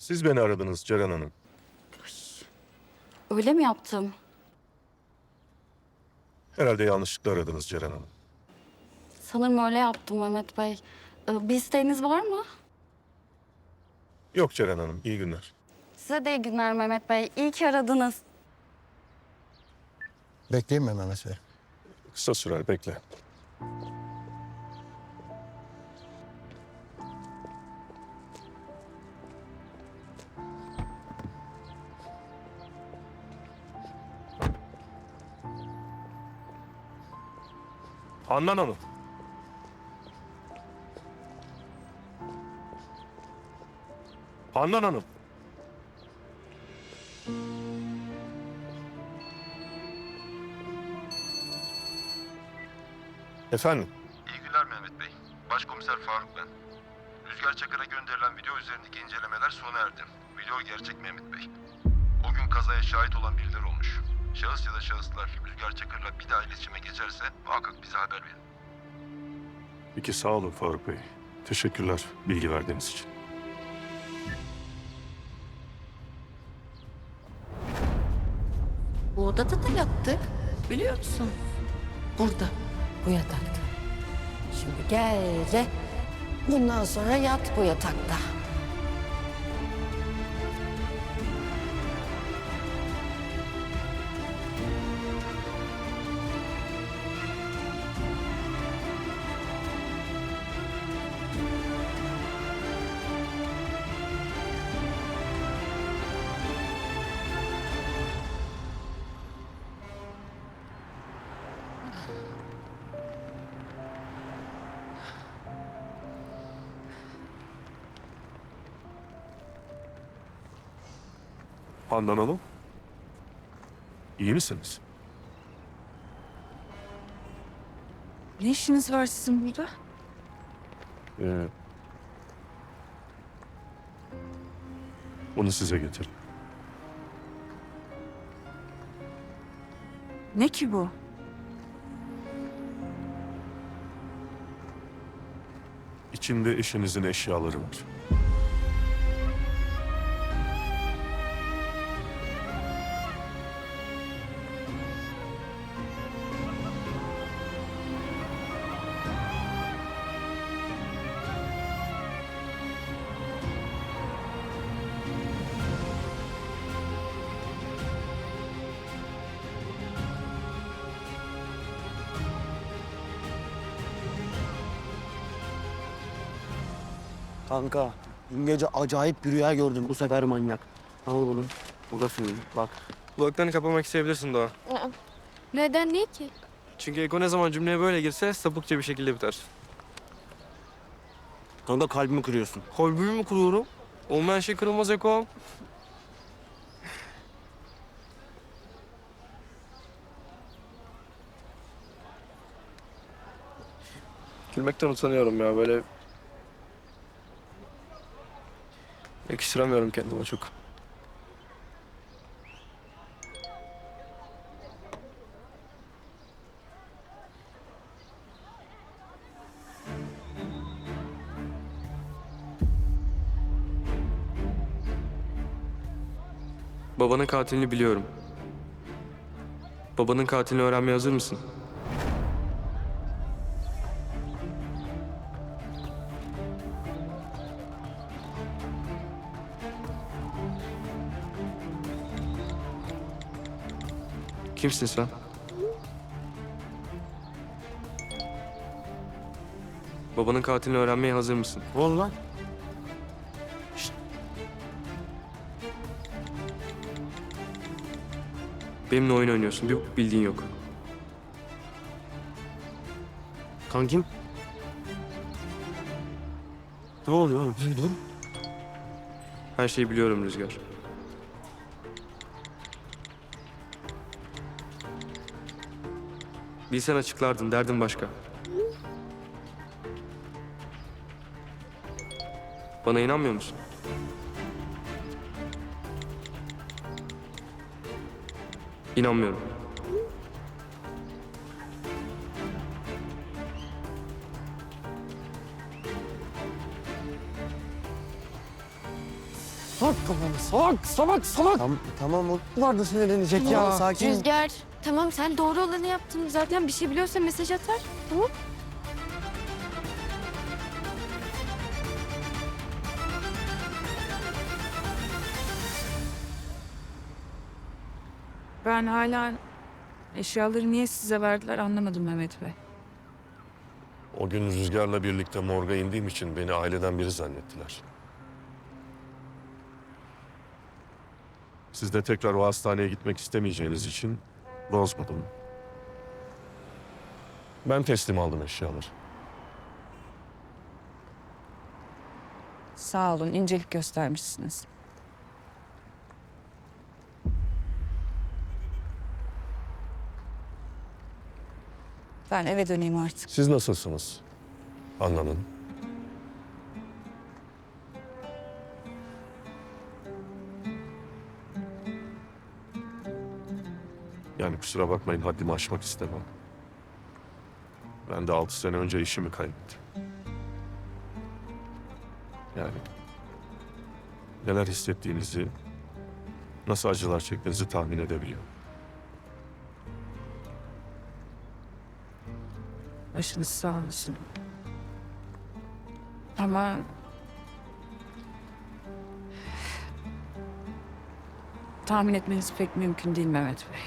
Siz beni aradınız Ceren Hanım. Öyle mi yaptım? Herhalde yanlışlıkla aradınız Ceren Hanım. Sanırım öyle yaptım Mehmet Bey. Ee, Bir isteğiniz var mı? Yok Ceren Hanım, iyi günler. Size de iyi günler Mehmet Bey. İyi ki aradınız. Bekleyeyim mi Mehmet Bey? Kısa sürer, bekle. Handan Hanım. Handan Hanım. Efendim? İyi günler Mehmet Bey. Başkomiser Faruk ben. Rüzgar Çakır'a gönderilen video üzerindeki incelemeler sona erdi. Video gerçek Mehmet Bey. O gün kazaya şahit olan birileri olmuş. Şahıs ya da şahıslar Rüzgar Çakır'la bir daha iletişime geçerse muhakkak bize haber verin. Peki sağ olun Faruk Bey. Teşekkürler bilgi verdiğiniz için. Bu odada da yattık. Biliyor musun? Burada. Bu yatakta. Şimdi gel de bundan sonra yat bu yatakta. Handan Hanım. İyi misiniz? Ne işiniz var sizin burada? Ee, bunu size getirdim. Ne ki bu? İçinde eşinizin eşyaları var. Kanka, dün gece acayip bir rüya gördüm. Bu sefer manyak. Al bunu. Bu da senin. Bak. Kulaklarını kapamak isteyebilirsin Doğa. Neden niye ki? Çünkü Eko ne zaman cümleye böyle girse sapıkça bir şekilde biter. Kanka kalbimi kırıyorsun. Kalbimi mi kuruyorum? Olmayan şey kırılmaz Eko. Gülmekten utanıyorum ya böyle... Yakıştıramıyorum kendime çok. Babanın katilini biliyorum. Babanın katilini öğrenmeye hazır mısın? Kimsin sen? Babanın katilini öğrenmeye hazır mısın? Oldu lan? Benimle oyun oynuyorsun. Bir bildiğin yok. Kankim? Ne oluyor oğlum? Her şeyi biliyorum Rüzgar. Bilsen açıklardın. Derdin başka. Bana inanmıyor musun? İnanmıyorum. Salak kafanı. Salak, salak, salak. Tamam, tamam o vardı sinirlenecek ya. Sakin. Rüzgar tamam sen doğru olanı yaptın. Zaten bir şey biliyorsa mesaj atar. Tamam. Ben hala eşyaları niye size verdiler anlamadım Mehmet Bey. O gün Rüzgar'la birlikte morga indiğim için beni aileden biri zannettiler. Siz de tekrar o hastaneye gitmek istemeyeceğiniz için bozmadım. Ben teslim aldım eşyaları. Sağ olun incelik göstermişsiniz. Ben eve döneyim artık. Siz nasılsınız? Anlanın. Yani kusura bakmayın haddimi aşmak istemem. Ben de altı sene önce işimi kaybettim. Yani neler hissettiğinizi, nasıl acılar çektiğinizi tahmin edebiliyorum. Başınız sağ olsun. Ama... Tahmin etmeniz pek mümkün değil Mehmet Bey.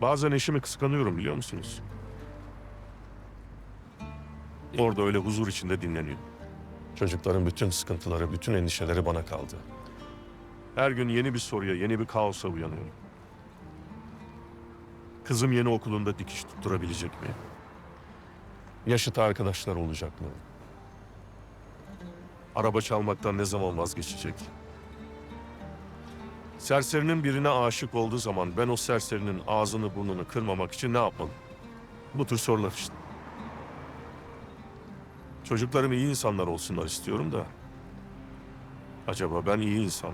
Bazen eşimi kıskanıyorum biliyor musunuz? Orada öyle huzur içinde dinleniyor. Çocukların bütün sıkıntıları, bütün endişeleri bana kaldı. Her gün yeni bir soruya, yeni bir kaosa uyanıyorum. Kızım yeni okulunda dikiş tutturabilecek mi? Yaşıt arkadaşlar olacak mı? Araba çalmaktan ne zaman vazgeçecek? Serserinin birine aşık olduğu zaman ben o serserinin ağzını burnunu kırmamak için ne yapmalım? Bu tür sorular işte. Çocuklarım iyi insanlar olsunlar istiyorum da. Acaba ben iyi insan?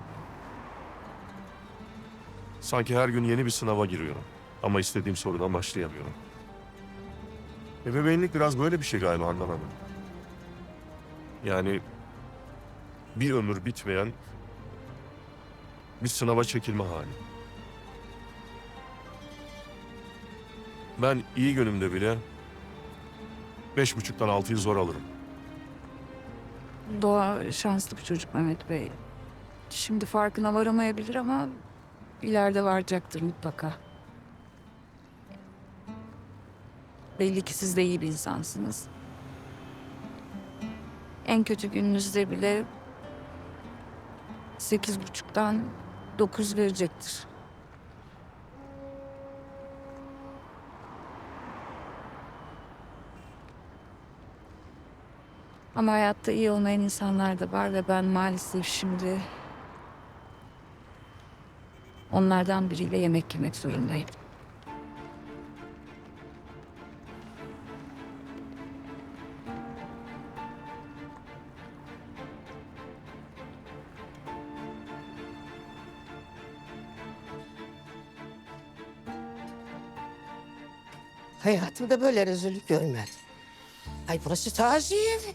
Sanki her gün yeni bir sınava giriyorum. Ama istediğim sorudan başlayamıyorum. Ebeveynlik biraz böyle bir şey galiba anlamadım. Yani bir ömür bitmeyen bir sınava çekilme hali. Ben iyi günümde bile beş buçuktan altıyı zor alırım. Doğa şanslı bir çocuk Mehmet Bey. Şimdi farkına varamayabilir ama ileride varacaktır mutlaka. Belli ki siz de iyi bir insansınız. En kötü gününüzde bile sekiz buçuktan dokuz verecektir. Ama hayatta iyi olmayan insanlar da var ve ben maalesef şimdi onlardan biriyle yemek yemek zorundayım. Hayatımda böyle rezillik görmedim. Ay burası taziye evi.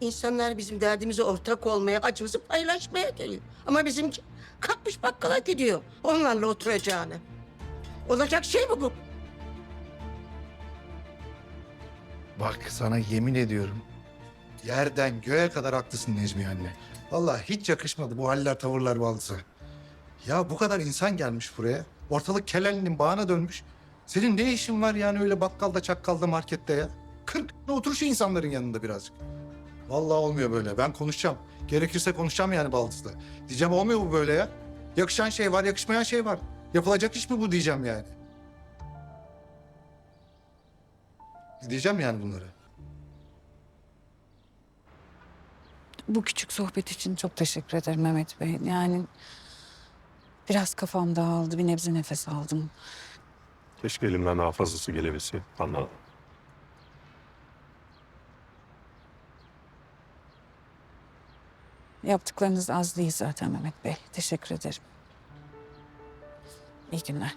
İnsanlar bizim derdimize ortak olmaya, acımızı paylaşmaya geliyor. Ama bizimki kalkmış bakkala gidiyor. Onlarla oturacağını. Olacak şey mi bu? Bak sana yemin ediyorum. Yerden göğe kadar haklısın Necmiye anne. Vallahi hiç yakışmadı bu haller tavırlar balsı. Ya bu kadar insan gelmiş buraya. Ortalık kelenliğin bağına dönmüş. Senin ne işin var yani öyle bakkalda çakkalda markette ya? Kırk otur şu insanların yanında birazcık. Vallahi olmuyor böyle. Ben konuşacağım. Gerekirse konuşacağım yani Baldız'la. Diyeceğim olmuyor bu böyle ya. Yakışan şey var, yakışmayan şey var. Yapılacak iş mi bu diyeceğim yani. Diyeceğim yani bunları. Bu küçük sohbet için çok teşekkür ederim Mehmet Bey. Yani biraz kafam dağıldı, bir nebze nefes aldım. Keşke elimden daha fazlası gelebilse. Anladım. Yaptıklarınız az değil zaten Mehmet Bey. Teşekkür ederim. İyi günler.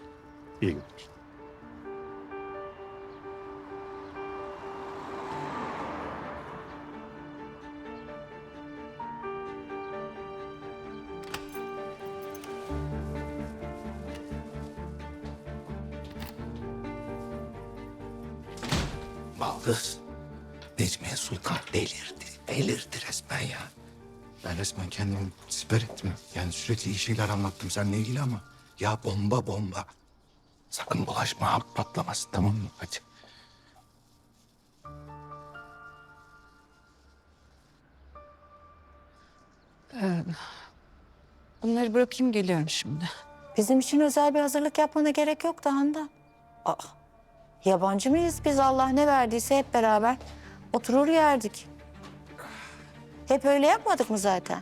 İyi günler. Sultan delirdi. Delirdi resmen ya. Ben resmen kendimi siper ettim. Yani sürekli iyi şeyler anlattım seninle ilgili ama... Ya bomba bomba. Sakın bulaşma, halk patlamasın tamam mı? Hadi. Bunları bırakayım geliyorum şimdi. Bizim için özel bir hazırlık yapmana gerek yok da Handan. Aa, yabancı mıyız biz Allah ne verdiyse hep beraber oturur yerdik. Hep öyle yapmadık mı zaten?